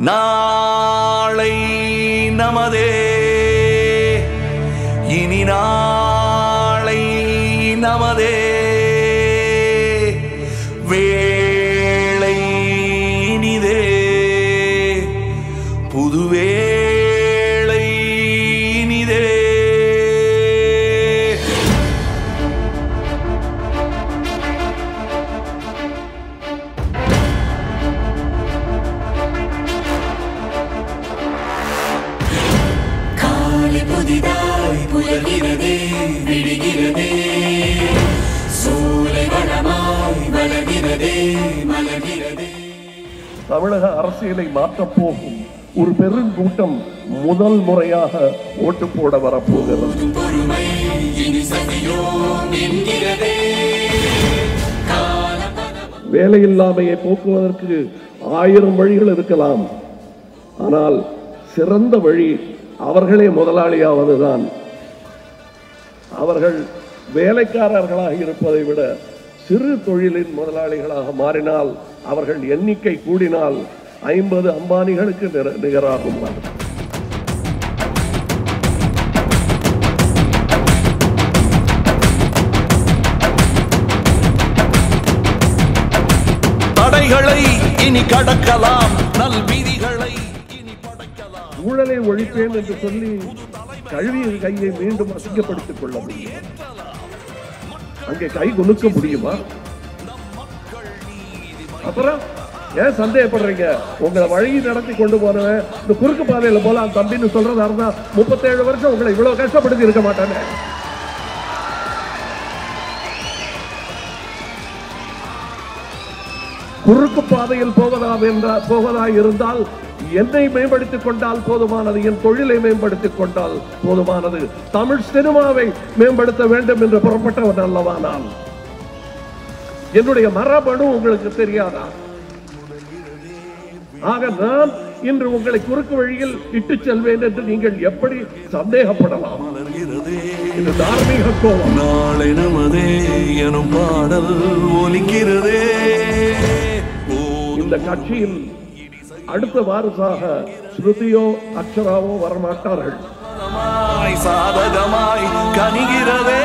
நாளை நமதே. இனி நான் வளர்கிறதே மலர்கிறதே. தமிழக அரசியலை மாற்றப் போகும் ஒரு பெருங்கூட்டம் முதல் முறையாக ஓட்டு போட வரப்போகிறது. வேலையில்லாமையை போக்குவதற்கு ஆயிரம் வழிகள் இருக்கலாம். ஆனால் சிறந்த வழி அவர்களே முதலாளியாவதுதான். அவர்கள் வேலைக்காரர்களாக இருப்பதை விட சிறு தொழிலின் முதலாளிகளாக மாறினால் அவர்கள் எண்ணிக்கை கூடினால் ஐம்பது அம்பானிகளுக்கு நிகராகும் அது. தடைகளை இனி கடக்கலாம் நல் விதிகளை இனி படைக்கலாம் ஊழலை ஒழிப்பேன் என்று சொல்லி கழுவிய கையை மீண்டும் அசிங்கப்படுத்திக் கொள்ள முடியும் அங்கே கை குலுக்க முடியுமா? அப்புறம் ஏன் சந்தேகப்படுறீங்க? உங்களை வழி நடத்தி கொண்டு போனவன் இந்த குறுக்கு பாதையில போலாம் தம்பின்னு சொல்றதா இருந்தா முப்பத்தேழு வருஷம் உங்களை இவ்வளவு கஷ்டப்படுத்தி இருக்க மாட்டானே. குறுக்கு பாதையில் போவதா என்றால் போவதா இருந்தால் என்னை மேம்படுத்திக் கொண்டால் போதுமானது என் தொழிலை மேம்படுத்திக் கொண்டால் போதுமானது. தமிழ் சினிமாவை மேம்படுத்த வேண்டும் என்று புறப்பட்டவன் அல்லவா நான் என்னுடைய மரபணு உங்களுக்கு தெரியாதா? ஆக நான் இன்று உங்களை குறுக்கு வழியில் இட்டு செல்வேன் என்று நீங்கள் எப்படி சந்தேகப்படலாம்? இது தார்மீக கோபம். நாளை நமதே எனும் பாடல் ஒலிக்கிறதே. இந்த கட்சியில் அடுத்த வாரிசாக ஸ்ருதியோ அக்ஷராவோ வரமாட்டார்கள். சாதகமாய் கனிகிறதே.